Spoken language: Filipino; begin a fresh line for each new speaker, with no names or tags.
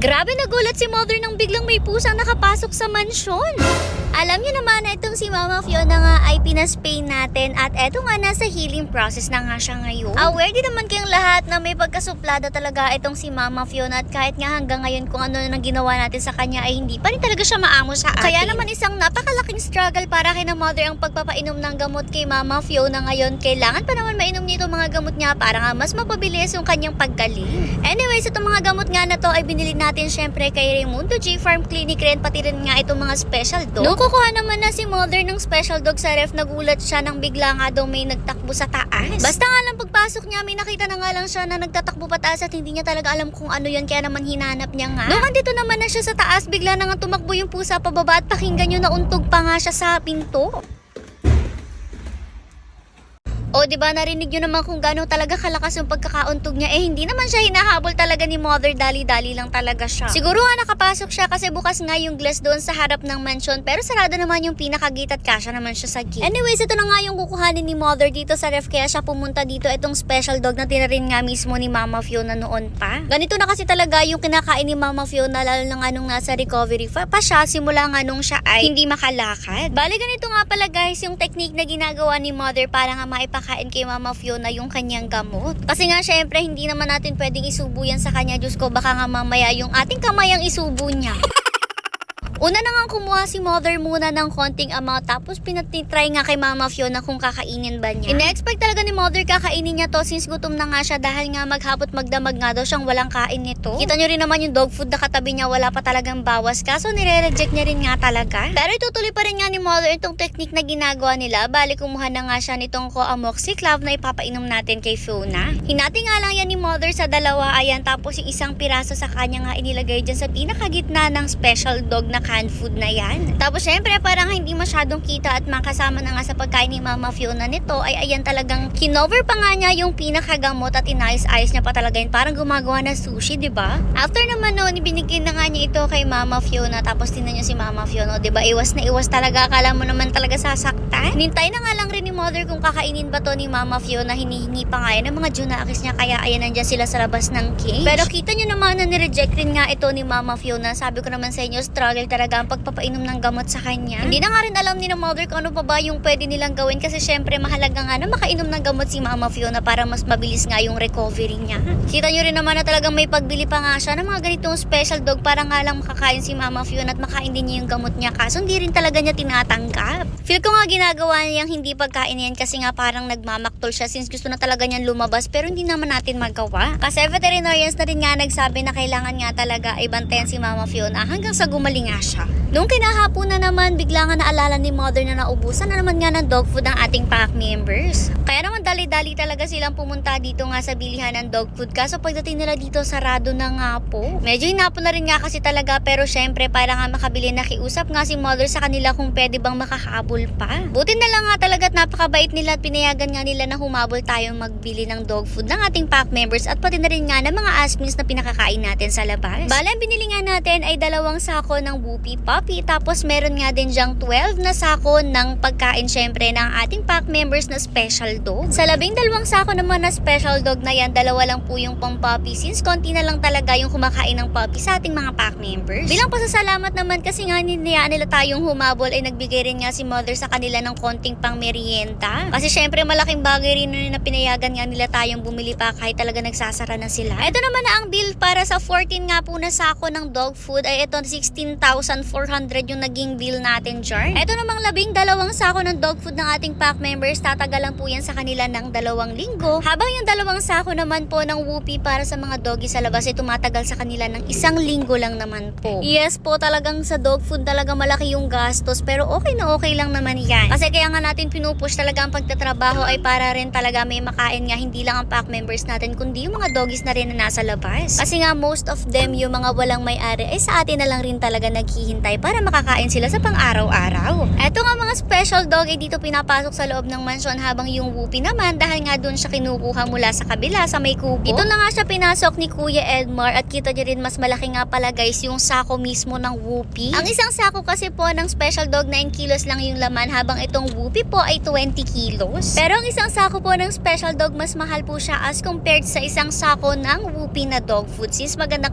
Grabe nagulat si Mother nang biglang may pusang nakapasok sa mansyon. Alam niyo naman na itong si Mama Fiona nga ay pinaspay natin at eto nga nasa healing process na nga siya ngayon. Aware din naman kayong lahat na may pagkasuplada talaga itong si Mama Fiona at kahit nga hanggang ngayon kung ano na ginawa natin sa kanya ay hindi pa rin talaga siya maamo sa atin. Kaya naman isang napakalaking struggle para kay na Mother ang pagpapainom ng gamot kay Mama Fiona ngayon. Kailangan pa naman mainom nito mga gamot niya para nga mas mapabilis yung kanyang paggaling. Anyways, itong mga gamot nga na to ay binili natin syempre kay Raimundo G Farm Clinic rin pati rin nga itong mga special dog. Nung kukuha naman na si Mother ng special dog sa ref, nagulat siya nang bigla nga daw may nagtakbo sa taas. Basta nga lang pagpasok niya, may nakita na nga lang siya na nagtatakbo pataas at hindi niya talaga alam kung ano yun kaya naman hinanap niya nga. Nung andito naman na siya sa taas, bigla na nga tumakbo yung pusa pababa at pakinggan nyo na untog pa nga siya sa pinto. O, di ba narinig nyo naman kung gaano talaga kalakas yung pagkakauntog niya. Eh, hindi naman siya hinahabol talaga ni Mother. Dali-dali lang talaga siya. Siguro nga nakapasok siya kasi bukas nga yung glass doon sa harap ng mansion. Pero sarado naman yung pinakagate at kasya naman siya sa gate. Anyways, ito na nga yung kukuhanin ni Mother dito sa ref. Kaya siya pumunta dito. Itong special dog na tinarin nga mismo ni Mama Fiona noon pa. Ganito na kasi talaga yung kinakain ni Mama Fiona lalo na nga nung nasa recovery pa, pa siya simula nga nung siya ay hindi makalakad. Bali ganito nga pala guys yung technique na ginagawa ni Mother para nga maipakain kay Mama Fiona yung kanyang gamot. Kasi nga syempre hindi naman natin pwedeng isubo yan sa kanya. Diyos ko baka nga mamaya yung ating kamay ang isubo niya. Una na nga kumuha si mother muna ng konting amount tapos pinatitry nga kay Mama Fiona kung kakainin ba niya. Ina-expect talaga ni mother kakainin niya to since gutom na nga siya dahil nga maghapot magdamag nga daw siyang walang kain nito. Kita nyo rin naman yung dog food na katabi niya wala pa talagang bawas kaso nire-reject niya rin nga talaga. Pero itutuloy pa rin nga ni mother itong technique na ginagawa nila. Bali kumuha na nga siya nitong ko amoxiclav na ipapainom natin kay Fiona. Hinati nga lang yan ni mother sa dalawa ayan tapos yung isang piraso sa kanya nga inilagay dyan sa pinakagitna ng special dog na canned food na yan. Tapos syempre parang hindi masyadong kita at makasama na nga sa pagkain ni Mama Fiona nito ay ayan talagang kinover pa nga niya yung pinakagamot at inayos-ayos niya pa talaga yun. Parang gumagawa na sushi, di ba? After naman noon, ibinigay na nga niya ito kay Mama Fiona tapos tinan niya si Mama Fiona, di ba? Iwas na iwas talaga. Akala mo naman talaga sasaktan. Nintay na nga lang rin ni Mother kung kakainin ba to ni Mama Fiona. Hinihingi pa nga yan ng mga junakis niya kaya ayan nandiyan sila sa labas ng cage. Pero kita niyo naman na nireject rin nga ito ni Mama Fiona. Sabi ko naman sa inyo, struggle talaga ang pagpapainom ng gamot sa kanya. Hindi na nga rin alam ni na Mother kung ano pa ba yung pwede nilang gawin kasi syempre mahalaga nga na makainom ng gamot si Mama Fiona para mas mabilis nga yung recovery niya. Kita niyo rin naman na talagang may pagbili pa nga siya ng mga ganitong special dog para nga lang makakain si Mama Fiona at makain din niya yung gamot niya kaso hindi rin talaga niya tinatanggap. Feel ko nga ginagawa niyang hindi pagkain yan kasi nga parang nagmamaktol siya since gusto na talaga niyang lumabas pero hindi naman natin magawa. Kasi veterinarians na rin nga nagsabi na kailangan nga talaga ay bantayan si Mama Fiona hanggang sa gumaling nga siya. Nung kinahapon na naman, bigla nga naalala ni Mother na naubusan na naman nga ng dog food ang ating pack members. Kaya naman dali-dali talaga silang pumunta dito nga sa bilihan ng dog food. Kaso pagdating nila dito, sarado na nga po. Medyo hinapon na rin nga kasi talaga pero syempre para nga makabili nakiusap nga si Mother sa kanila kung pwede bang makahabol pa. Buti na lang nga talaga at napakabait nila at pinayagan nga nila na humabol tayo magbili ng dog food ng ating pack members at pati na rin nga ng mga asmins na pinakakain natin sa labas. Bale, ang binili nga natin ay dalawang sako ng Whoopie Puppy tapos meron nga din dyang 12 na sako ng pagkain syempre ng ating pack members na special dog. Sa labing dalawang sako naman na special dog na yan, dalawa lang po yung pang puppy since konti na lang talaga yung kumakain ng puppy sa ating mga pack members. Bilang pasasalamat naman kasi nga niniyaan nila tayong humabol ay nagbigay rin nga si mother sa kanila ng konting pang merienda. Kasi syempre malaking bagay rin na pinayagan nga nila tayong bumili pa kahit talaga nagsasara na sila. Ito naman na ang bill para sa 14 nga po na sako ng dog food ay ito 16,400 yung naging bill natin dyan. Ito namang labing dalawang sako ng dog food ng ating pack members tatagalan po yan sa kanila ng dalawang linggo. Habang yung dalawang sako naman po ng whoopie para sa mga doggy sa labas ay tumatagal sa kanila ng isang linggo lang naman po. Yes po talagang sa dog food talaga malaki yung gastos pero okay na okay lang naman yan. Kasi kaya nga natin pinupush talaga ang pagtatrabaho ay para rin talaga may makain nga hindi lang ang pack members natin kundi yung mga doggies na rin na nasa labas. Kasi nga most of them yung mga walang may-ari ay sa atin na lang rin talaga naghihintay para makakain sila sa pang-araw-araw. Eto nga mga special dog ay dito pinapasok sa loob ng mansyon habang yung whoopie naman dahil nga doon siya kinukuha mula sa kabila sa may kubo. Ito na nga siya pinasok ni Kuya Edmar at kita niyo rin mas malaki nga pala guys yung sako mismo ng whoopie. Ang isang sako kasi po ng special dog 9 kilos lang yung laman habang itong whoopie po ay 20 kilos. Pero ang isang sako po ng special dog mas mahal po siya as compared sa isang sako ng whoopie na dog food since maganda